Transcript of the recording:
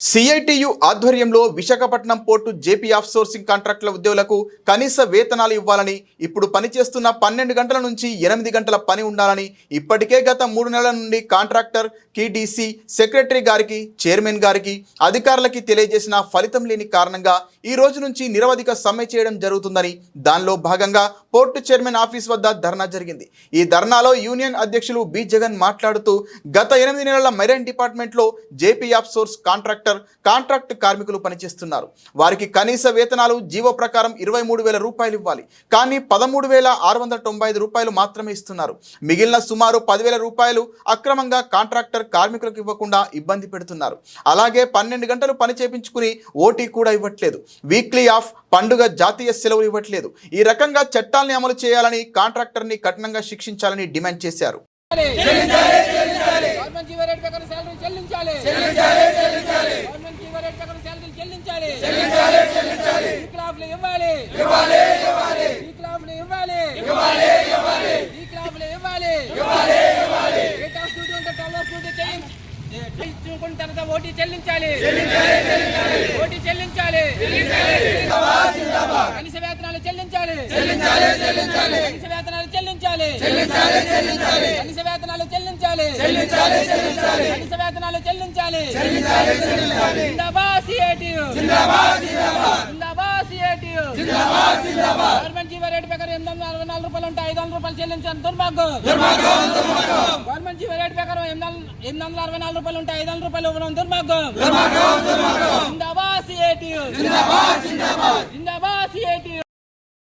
CITU ఆధ్వర్యంలో Visakhapatnam port JP outsourcing కాంట్రాక్టుల ఉద్యోగులకు కనీస వేతనాలు ఇవ్వాలని ఇప్పుడు పనిచేస్తున్న పన్నెండు గంటల నుంచి ఎనిమిది గంటల పని ఉండాలని ఇప్పటికే గత మూడు నెలల నుండి కాంట్రాక్టర్ కిడిసి సెక్రటరీ గారికి చైర్మన్ గారికి అధికారులకి తెలియజేసిన ఫలితం లేని కారణంగా ఈ రోజు నుంచి నిరవధిక సమ్మె చేయడం జరుగుతుందని దానిలో భాగంగా పోర్టు చైర్మన్ ఆఫీస్ వద్ద ధర్నా జరిగింది. ఈ ధర్నాలో యూనియన్ అధ్యక్షులు బి. జగన్ మాట్లాడుతూ గత ఎనిమిది నెలల మెరైన్ డిపార్ట్మెంట్లో JP outsource contractor contract కార్మికులు పనిచేస్తున్నారు. వారికి కనీస వేతనాలు జీవో ప్రకారం ఇరవై మూడు వేల రూపాయలు ఇవ్వాలి. కానీ పదమూడు వేల ఆరు వందల తొంభై ఐదు రూపాయలు మాత్రమే ఇస్తున్నారు. మిగిలిన సుమారు పదివేల రూపాయలు అక్రమంగా కాంట్రాక్టర్ కార్మికులకు ఇవ్వకుండా ఇబ్బంది పెడుతున్నారు. అలాగే పన్నెండు గంటలు పని చేపించుకుని ఓటీ కూడా ఇవ్వట్లేదు. వీక్లీ ఆఫ్ పండుగ జాతీయ సెలవులు ఇవ్వట్లేదు. ఈ రకంగా చట్టాల్ని అమలు చేయాలని కాంట్రాక్టర్ని కఠినంగా శిక్షించాలని డిమాండ్ చేశారు. ఓటీ చెల్లించాలి కనీస వేతనాలు చెల్లించాలి కనీస వేతనాలు చెల్లించాలి. కనీస వేతనాలు చెల్లించాలి. కనీస వేతనాలు చెల్లించాలి. జిందాబాద్ సిఐటియు. జిందాబాద్ సిఐటియు. గవర్నమెంట్ జీవో రేటు ప్రకారం ఎనిమిది వందల అరవై నాలుగు రూపాయలు ఉంటే ఐదు వందల రూపాయలు చెల్లించాలి. దుర్మార్గం. గవర్నమెంట్ జీవో రేటు ప్రకారం ఎనిమిది వందల అరవై నాలుగు రూపాయలు ఉంటే ఐదు వందల రూపాయలు ఇవ్వడం దుర్మార్గం. జిందాబాద్ సిఐటియు. జిందాబాద్ సిఐటియు